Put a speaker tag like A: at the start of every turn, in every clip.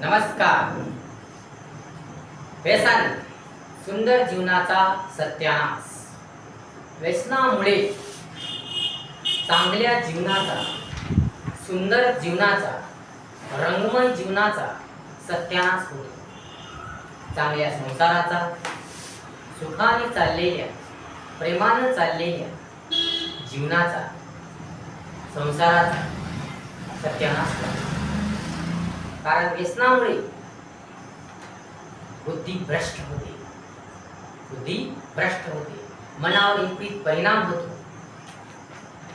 A: नमस्कार. व्यसन सुंदर जीवनाचा सत्यानाश. व्यसनामुळे चांगल्या जीवनाचा सुंदर जीवनाचा रंगमय जीवनाचा सत्यानाश होतो. चांगल्या संसाराचा सुखाने चाललेल्या प्रेमानं चाललेल्या जीवनाचा संसाराचा सत्यानाश होतो. कारण व्यसनामुळे बुद्धी भ्रष्ट होते. बुद्धी भ्रष्ट होते. मनावर विपरीत परिणाम होतो.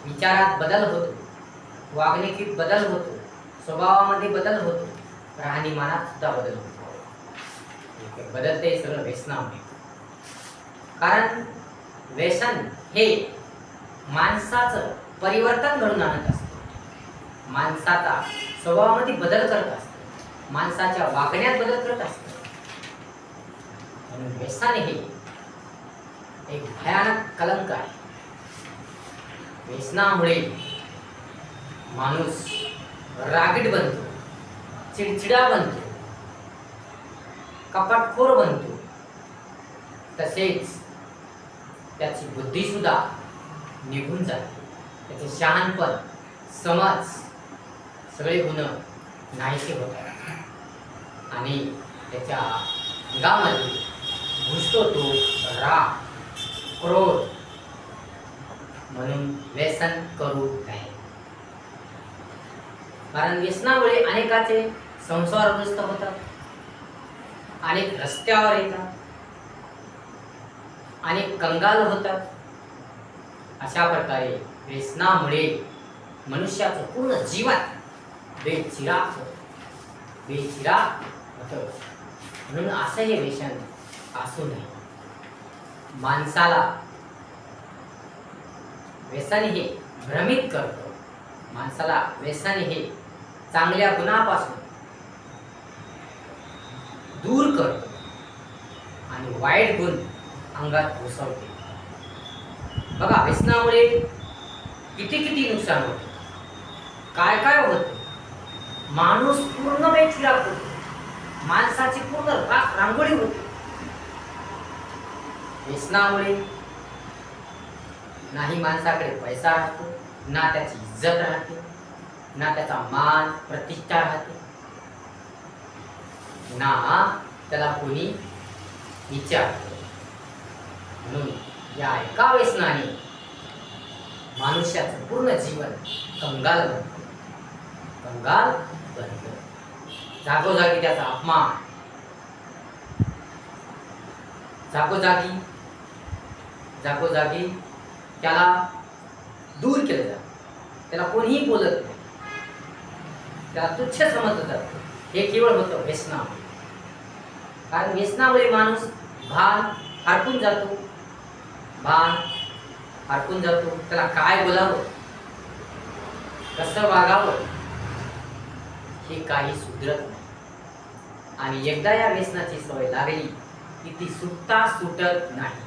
A: विचारात बदल होतो. वागणुकीत बदल होतो. स्वभावामध्ये बदल होतो. राहणीमानात सुद्धा बदल होतो. बदलते सगळं व्यसनामुळे. कारण व्यसन हे माणसाचं परिवर्तन घडून आणत असतं. माणसाचा स्वभावामध्ये बदल करत असतो. माणसाच्या वागण्यात बदल करत असतं म्हणून व्यसन हे एक भयानक कलंक आहे. व्यसनामुळे माणूस रागीट बनतो चिडचिडा बनतो कपाटखोर बनतो. तसेच त्याची बुद्धी सुद्धा निघून जाते. त्याचे शहाणपण समज सगळे गुण नाहीसे होतात. आणि त्याच्या अंगामध्ये घुसतो तो राग क्रोध म्हणून व्यसन करू नये. कारण व्यसनामुळे अनेकाचे संसारग्रस्त होतात अनेक रस्त्यावर येतात अनेक कंगाल होतात. अशा प्रकारे व्यसनामुळे मनुष्याचं पूर्ण जीवन बेचिराग होतं बेचिराग म्हणून असं हे व्यसन असू नये. माणसाला व्यसन हे भ्रमित करतो. माणसाला व्यसन हे चांगल्या गुणापासून दूर करतो आणि वाईट गुण अंगात घुसवते बघा व्यसनामुळे किती किती नुकसान होते? काय काय होतं? माणूस पूर्ण बेचिराग होतो माणसाची पूर्ण राख रांगोळी होते. व्यसनामुळे नाही माणसाकडे पैसा राहतो ना त्याची इज्जत राहते ना त्याचा मान प्रतिष्ठा राहते. ना त्याला कोणी विचारतो. म्हणून या एका व्यसनाने मनुष्याचं पूर्ण जीवन कंगाल बनतं. कंगाल बनतं. जागोजागी त्याचा अपमान. जागोजागी जागोजागी त्याला दूर केलं जातं. त्याला कोणीही बोलत नाही. त्याला तुच्छ समजलं जातं. हे केवळ होतं व्यसनामुळे. कारण व्यसनामुळे माणूस भान हरपून जातो. भान हरपून जातो. त्याला काय बोलावं? कसं वागावं? हे काही सुधरत नाही. आणि एकदा या व्यसनाची सवय लागली की ती सुटता सुटत नाही.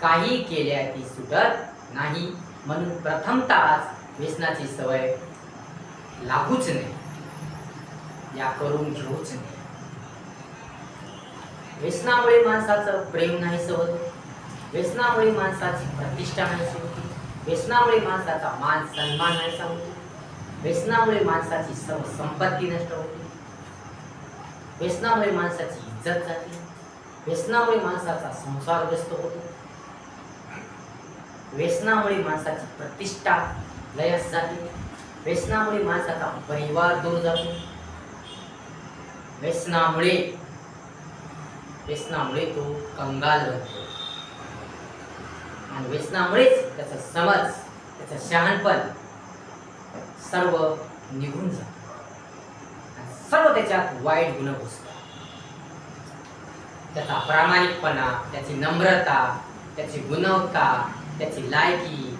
A: काही केल्या ती सुटत नाही. म्हणून प्रथमतःच व्यसनाची सवय लागूच नाही. या करून घेऊच नाही. व्यसनामुळे माणसाचं प्रेम नाही होतं. व्यसनामुळे माणसाची प्रतिष्ठा नाही होती. व्यसनामुळे माणसाचा मान सन्मान नाही होतो. व्यसनामुळे माणसाची सर्व संपत्ती नष्ट होते. व्यसनामुळे माणसाची इज्जत जाते. व्यसनामुळे माणसाचा संसार व्यस्त होतो. व्यसनामुळे माणसाची प्रतिष्ठा लयस जाते. व्यसनामुळे माणसाचा परिवार दूर जातो. व्यसनामुळे व्यसनामुळे तो कंगाल बनतो. आणि व्यसनामुळेच त्याचा समज त्याचं शहाणपण सर्व निघून जात सर्व त्याच्यात वाईट गुण घुसतात. त्याचा प्रामाणिकपणा त्याची नम्रता त्याची गुणवत्ता त्याची लायकी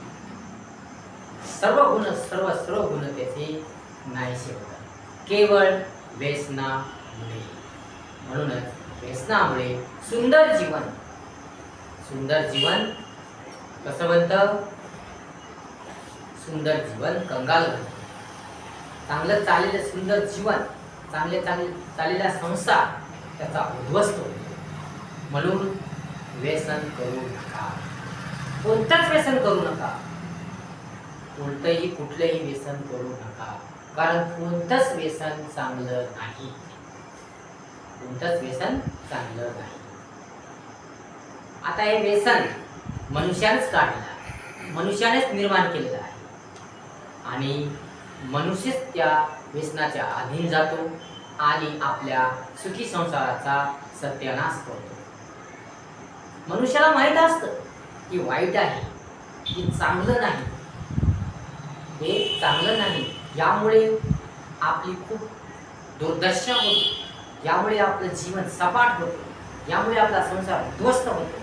A: सर्व गुण सर्व सर्व गुण त्याचे नाहीसे होतात. केवळ व्यसनामुळे. म्हणूनच व्यसनामुळे सुंदर जीवन सुंदर जीवन कसं बनतं? सुंदर जीवन कंगाल बनतं चांगलं चाललेलं सुंदर जीवन चांगले चांगले चाललेला संसार त्याचा उद्ध्वस्त होतो. म्हणून व्यसन करू नका. कोणतंच व्यसन करू नका. कोणतंही कुठलंही व्यसन करू नका. कारण कोणतंच व्यसन चांगलं नाही. कोणतंच व्यसन चांगलं नाही. आता हे व्यसन मनुष्यानेच काढलं मनुष्यानेच निर्माण केलेलं आहे. आणि मनुष्यच त्या व्यसनाच्या अधीन जातो आणि आपल्या सुखी संसाराचा सत्यानाश करतो. मनुष्याला माहीत असतं की वाईट आहे की चांगलं नाही. हे चांगलं नाही यामुळे आपली खूप दुर्दशा होते. यामुळे आपलं जीवन सपाट होतं. यामुळे आपला संसार उद्ध्वस्त होतो.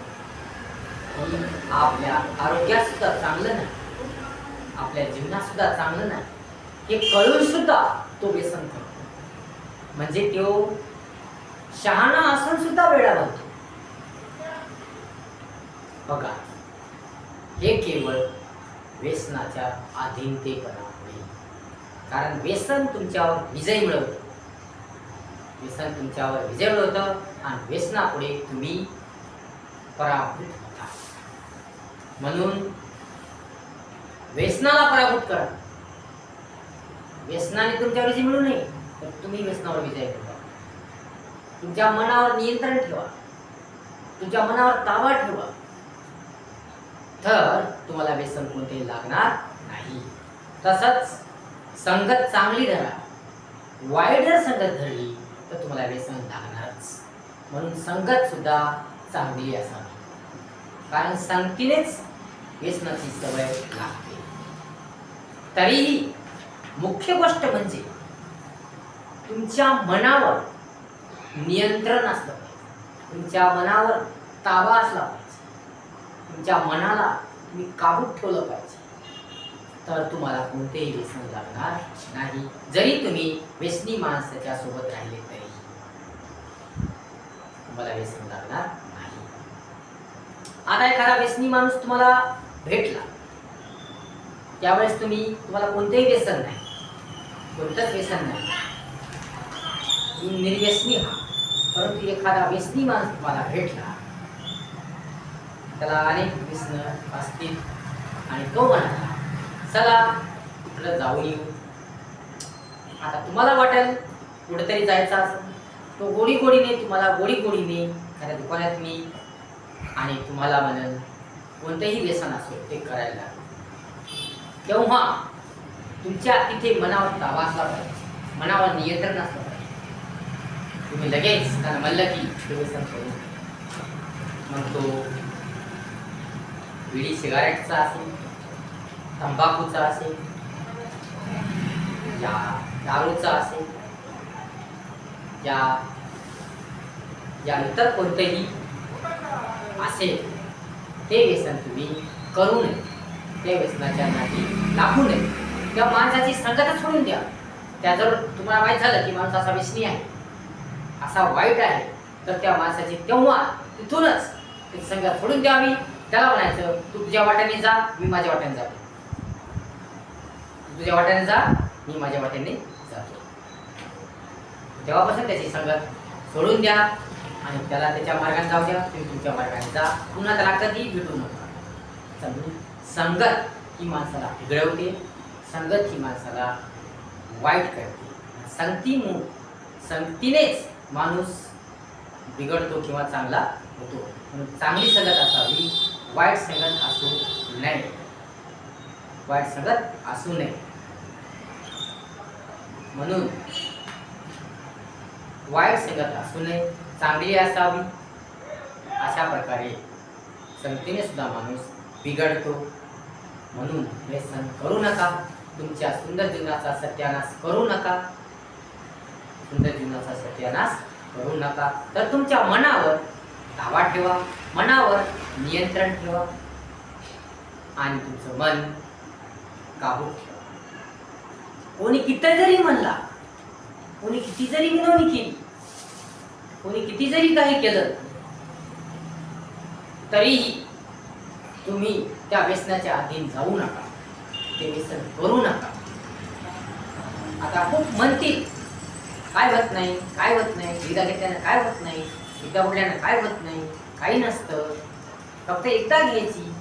A: आपल्या आरोग्यात सुद्धा चांगलं नाही. आपल्या जीवनात सुद्धा चांगलं नाही. हे कळून सुद्धा तो व्यसन करतो. म्हणजे तो शहाणा असून सुद्धा वेळा बनतो. बघा हे केवळ व्यसनाच्या अधीनतेपणामुळे कारण व्यसन तुमच्यावर विजय मिळवतं. व्यसन तुमच्यावर विजय मिळवतं आणि व्यसनापुढे तुम्ही पराभूत होता. म्हणून व्यसनाला पराभूत करा. व्यसनाने तुमच्या विजय मिळू नये तर तुम्ही व्यसनावर विजय ठेवा तुमच्या मनावर नियंत्रण ठेवा. तुमच्या मनावर ताबा ठेवा. तर तुम्हाला व्यसन कोणतेही लागणार नाही. तसंच संगत चांगली धरा. वाईट जर संगत धरली तर तुम्हाला व्यसन लागणारच. म्हणून संगत सुद्धा चांगली असावी. कारण संगतीनेच व्यसनाची सवय लागते. तरीही मुख्य गोष्ट म्हणजे तुमच्या मनावर नियंत्रण असलं पाहिजे. तुमच्या मनावर ताबा असला पाहिजे. तुमच्या मनाला तुम्ही काबूत ठेवलं पाहिजे. तर तुम्हाला कोणतेही व्यसन लागणार नाही. जरी तुम्ही व्यसनी माणसाच्या सोबत राहिले तरी तुम्हाला व्यसन लागणार नाही. आता एखादा व्यसनी माणूस तुम्हाला भेटला. त्यावेळेस तुम्ही तुम्हाला कोणतंही व्यसन नाही. कोणतंच व्यसन नाही. तुम्ही निर्व्यसनी हा परंतु एखादा व्यसनी माणूस तुम्हाला भेटला त्याला अनेक व्यसन असतील आणि तो म्हणाला चला कुठलं जाऊन येऊ. आता तुम्हाला वाटेल कुठेतरी जायचं तो गोडी गोडीने तुम्हाला गोडी गोडीने एखाद्या दुकानात मी आणि तुम्हाला म्हणेल कोणतंही व्यसन असो ते करायला तेव्हा तुमच्या तिथे मनावर ताबा असला पाहिजे मनावर नियंत्रण असलं पाहिजे. तुम्ही लगेच त्याला म्हणलं की करू मग तो विडी सिगारेटचा असेल तंबाखूचा असेल या दारूचा असेल या या इतर कोणतंही असेल ते व्यसन तुम्ही करू नये. त्या व्यसनाच्या नादी लागू नये. त्या माणसाची संगतच सोडून द्या. त्या जर तुम्हाला माहीत झालं की माणूस असा व्यसनी आहे. असा वाईट आहे. तर त्या माणसाची तेव्हा तिथूनच ते संगत सोडून द्यावी. त्याला म्हणायचं तू तुझ्या वाट्याने जा मी माझ्या वाट्याने जातो. तुझ्या वाट्याने जा मी माझ्या वाट्याने जातो. तेव्हापासून त्याची संगत सोडून द्या आणि त्याला त्याच्या मार्गाने जाऊ द्या. तुम्ही तुमच्या मार्गाने जा. पुन्हा त्याला कधी भेटू नका. चालू. संगत ही माणसाला बिघडवते संगत ही माणसाला वाईट करते. संगती मु संगतीनेच माणूस बिघडतो किंवा चांगला होतो. म्हणून चांगली संगत असावी वाईट संगत असू नये. वाईट संगत असू नये. म्हणून वाईट संगत असू नये चांगली असावी. अशा प्रकारे संगतीने सुद्धा माणूस बिघडतो. म्हणून व्यसन करू नका. तुमच्या सुंदर जीवनाचा सत्यानाश करू नका. सुंदर जीवनाचा सत्यानाश करू नका. तर तुमच्या मनावर धावा ठेवा. मनावर नियंत्रण ठेवा. आणि तुमचं मन काबूत ठेवा. कोणी किती जरी म्हणला कोणी किती जरी विनवणी केली कोणी किती जरी काही केलं तरीही तुम्ही त्या व्यसनाच्या अधीन जाऊ नका. ते व्यसन करू नका. आता खूप म्हणतील काय होत नाही? काय होत नाही? विदा घेतल्यानं काय होत नाही? विदा उडल्यानं काय होत नाही? काही नसतं. फक्त एकदा घ्यायची.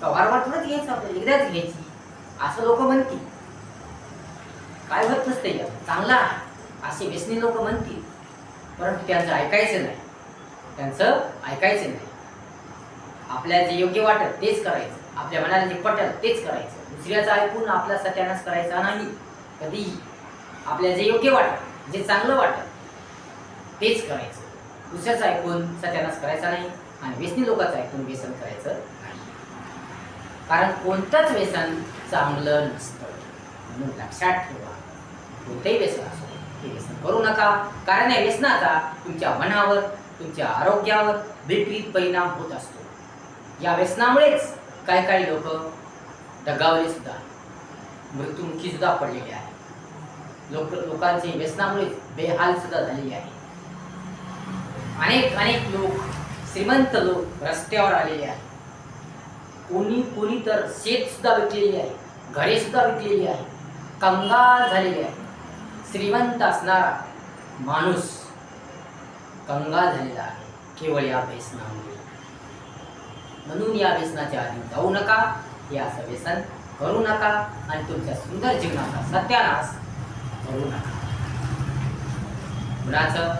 A: का वारंवार थोडंच घ्यायचं आपल्याला एकदाच घ्यायची. असं लोक म्हणतील. काय होत नसते या चांगला आहे. असे व्यसनी लोक म्हणतील. परंतु त्यांचं ऐकायचं नाही. त्यांचं ऐकायचं नाही. आपल्याला जे योग्य वाटत तेच करायचं. आपल्या मनाला जे पटल तेच करायचं. दुसऱ्याचं ऐकून आपला सत्यानाश करायचा नाही. कधीही. आपल्याला जे योग्य वाटत जे चांगलं वाटत तेच करायचं. दुसऱ्याचं ऐकून सत्यानाश करायचा नाही आणि व्यसनी लोकांचं ऐकून व्यसन करायचं नाही. कारण कोणतंच व्यसन चांगलं नसतं. म्हणून लक्षात ठेवा. कोणतंही व्यसन असो ते व्यसन करू नका. कारण या व्यसनाचा तुमच्या मनावर तुमच्या आरोग्यावर विपरीत परिणाम होत असतो. या व्यसनामुळेच काही काही लोक दगावले सुद्धा. मृत्युमुखी सुद्धा पडलेले आहे लोक लोकांचे व्यसनामुळेच बेहाल सुद्धा झालेले आहे अनेक अनेक लोक श्रीमंत लोक रस्त्यावर आलेले आहेत. कोणी कोणी तर शेत सुद्धा विकलेली आहे. घरे सुद्धा विकलेली आहे कंगाल झालेली आहे श्रीमंत असणारा माणूस कंगाल झालेला आहे. केवळ या व्यसनामुळे म्हणून या व्यसनाच्या आधी जाऊ नका हे असं व्यसन करू नका आणि तुमच्या सुंदर जीवनाचा सत्यानाश करू नका. कुणाचं?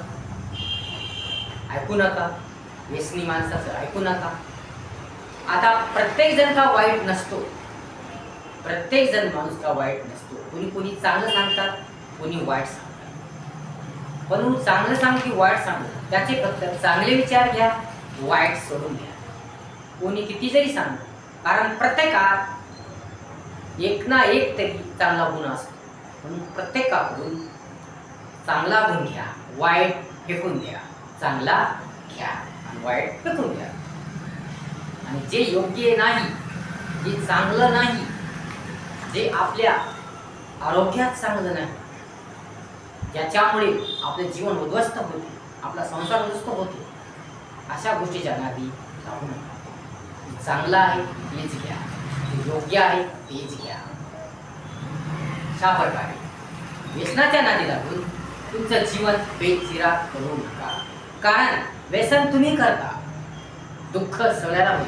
A: ऐकू नका. व्यसनी माणसाचं ऐकू नका. आता प्रत्येक जण का वाईट नसतो. प्रत्येक जण माणूस का वाईट नसतो. कोणी कोणी चांगलं सांगतात कोणी वाईट सांगतात. पण चांगलं सांग की वाईट सांग? त्याचे फक्त चांगले विचार घ्या वाईट सोडून घ्या कोणी किती जरी सांग कारण प्रत्येकात एक ना एक तरी चांगला गुण असतो. म्हणून प्रत्येकाकडून चांगला गुण घ्या वाईट फेकून द्या चांगला घ्या आणि वाईट फेकून द्या. आणि जे योग्य नाही जे चांगलं नाही जे आपल्या आरोग्यात चांगलं नाही ज्याच्यामुळे आपले जीवन उद्ध्वस्त होते आपला संसार उद्ध्वस्त होतो अशा गोष्टीच्या नादी लागू नका. चांगलं आहे तेच घ्या. योग्य आहे तेच घ्या. अशा प्रकारे व्यसनाच्या नादी लागून तुमचं जीवन बेचिरा करू नका. कारण व्यसन तुम्ही करता. दुःख सगळ्याला होत.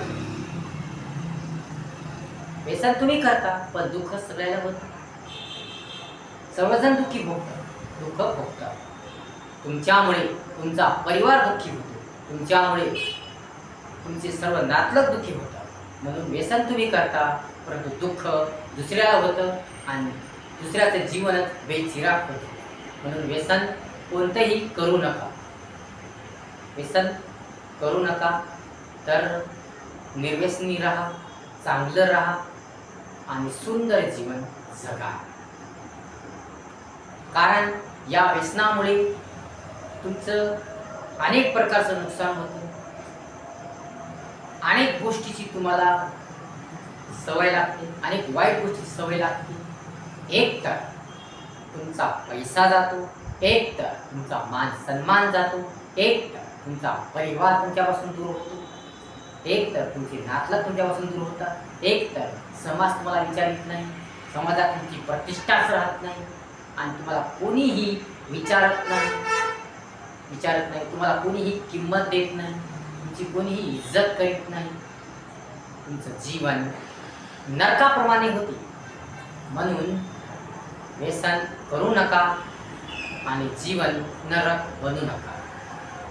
A: व्यसन तुम्ही करता पण दुःख सगळ्याला होत. सर्वजण दुःखी भोगतात. दुःख भोगतात. तुमच्यामुळे तुमचा परिवार दुःखी होतो. तुमच्यामुळे तुमचे सर्व नातलग दुःखी होतात. म्हणून व्यसन तुम्ही करता परंतु दुःख दुसऱ्याला होतं आणि दुसऱ्याचं जीवनच बेचिराग होतं. म्हणून व्यसन कोणतंही करू नका. व्यसन करू नका तर निर्व्यसनी राहा चांगलं राहा आणि सुंदर जीवन जगा. कारण या व्यसनामुळे तुमचं अनेक प्रकारचं नुकसान होतं. अनेक गोष्टीची तुम्हाला सवय लागते अनेक वाईट गोष्टी सवय लागते. एक तर तुमचा पैसा जातो एक तर तुमचा मान सन्मान जातो एक तर तुमचा परिवार तुमच्यापासून दूर होतो एक तर तुमचे नातलग तुमच्यापासून दूर होतात एक तर समाज तुम्हाला विचारित नाही समाजात तुमची प्रतिष्ठाच राहत नाही आणि तुम्हाला कोणीही विचारत नाही विचारत नाही तुम्हाला कोणीही किंमत देत नाही. तुमची कोणीही इज्जत करीत नाही. तुमचं जीवन नरकाप्रमाणे होते. म्हणून व्यसन करू नका आणि जीवन नरक बनू नका.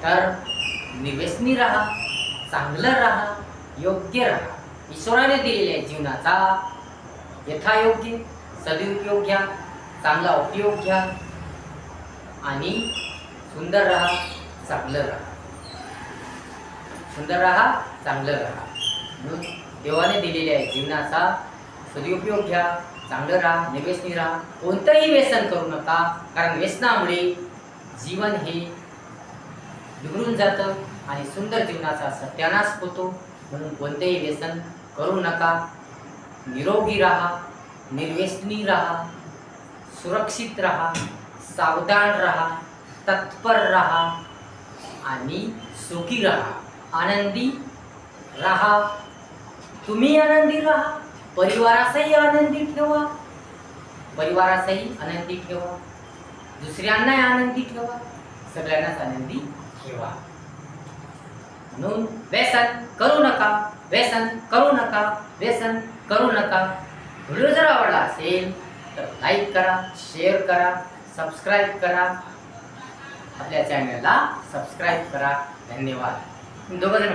A: तर निवेसनी राहा चांगलं राहा योग्य राहा. ईश्वराने दिलेल्या जीवनाचा यथायोग्य सदुपयोग घ्या चांगला उपयोग घ्या आणि सुंदर राहा चांगलं राहा. सुंदर राहा चांगलं राहा. म्हणून देवाने दिलेले आहे जीवनाचा सदुपयोग घ्या चांगलं राहा निवेसनी राहा. कोणतंही व्यसन करू नका कारण व्यसनामुळे जीवन हे बिघडून जातं आणि सुंदर जीवनाचा सत्यानाश होतो. म्हणून कोणतेही व्यसन करू नका. निरोगी राहा निर्व्यसनी राहा सुरक्षित राहा सावधान राहा तत्पर राहा आणि सुखी राहा. आनंदी राहा. तुम्ही आनंदी राहा. परिवारासही आनंदी ठेवा. परिवारासही आनंदी ठेवा. दुसऱ्यांनाही आनंदी ठेवा. सगळ्यांनाच आनंदी ठेवा. म्हणून व्यसन करू नका. व्यसन करू नका. व्यसन करू नका. व्हिडिओ जर आवडला असेल तर लाईक करा शेअर करा सबस्क्राईब करा. आपल्या चॅनलला सबस्क्राईब करा. धन्यवाद. दोघं जण